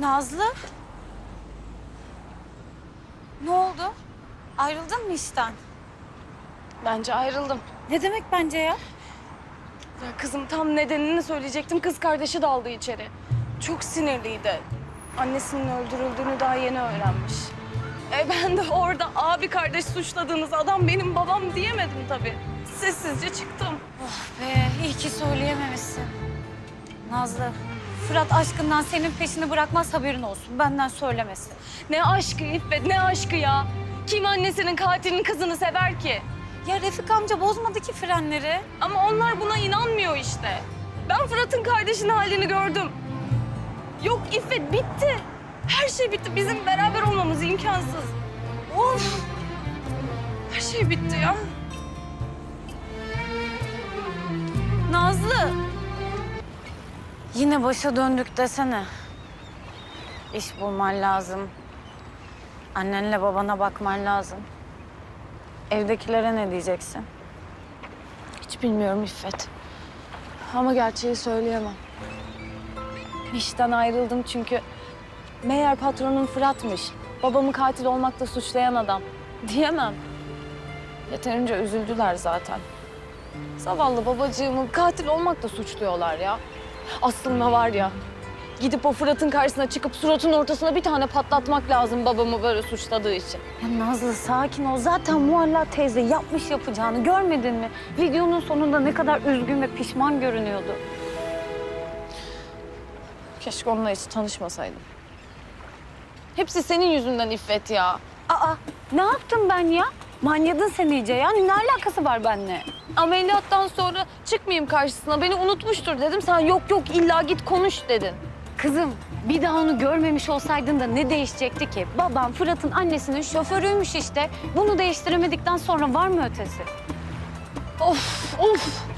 Nazlı? Ne oldu? Ayrıldın mı işten? Bence ayrıldım. Ne demek bence ya? Ya kızım tam nedenini söyleyecektim. Kız kardeşi daldı içeri. Çok sinirliydi. Annesinin öldürüldüğünü daha yeni öğrenmiş. E ben de orada abi kardeş suçladığınız adam benim babam diyemedim tabii. Sessizce çıktım. Oh be iyi ki söyleyememişsin. Nazlı, Fırat aşkından senin peşini bırakmaz haberin olsun. Benden söylemesin. Ne aşkı İffet, ne aşkı ya. Kim annesinin katilinin kızını sever ki? Ya Refik amca bozmadı ki frenleri. Ama onlar buna inanmıyor işte. Ben Fırat'ın kardeşinin halini gördüm. Yok İffet bitti. Her şey bitti. Bizim beraber olmamız imkansız. Of. Her şey bitti ya. Nazlı. Yine başa döndük desene. İş bulman lazım. Annenle babana bakman lazım. Evdekilere ne diyeceksin? Hiç bilmiyorum İffet. Ama gerçeği söyleyemem. İşten ayrıldım çünkü meğer patronum Fırat'mış. Babamı katil olmakla suçlayan adam. Diyemem. Yeterince üzüldüler zaten. Zavallı babacığımı katil olmakla suçluyorlar ya. Aslında var ya, gidip o Fırat'ın karşısına çıkıp suratın ortasına bir tane patlatmak lazım babamı böyle suçladığı için. Ya Nazlı sakin ol. Zaten Mualla teyze yapmış yapacağını görmedin mi? Videonun sonunda ne kadar üzgün ve pişman görünüyordu. Keşke onunla hiç tanışmasaydım. Hepsi senin yüzünden İffet ya. Aa ne yaptım ben ya? Manyadın sen iyice ya. Ne alakası var benimle? Ameliyattan sonra çıkmayayım karşısına. Beni unutmuştur dedim. Sen yok yok illa git konuş dedin. Kızım bir daha onu görmemiş olsaydın da ne değişecekti ki? Babam Fırat'ın annesinin şoförüymüş işte. Bunu değiştiremedikten sonra var mı ötesi? Of of.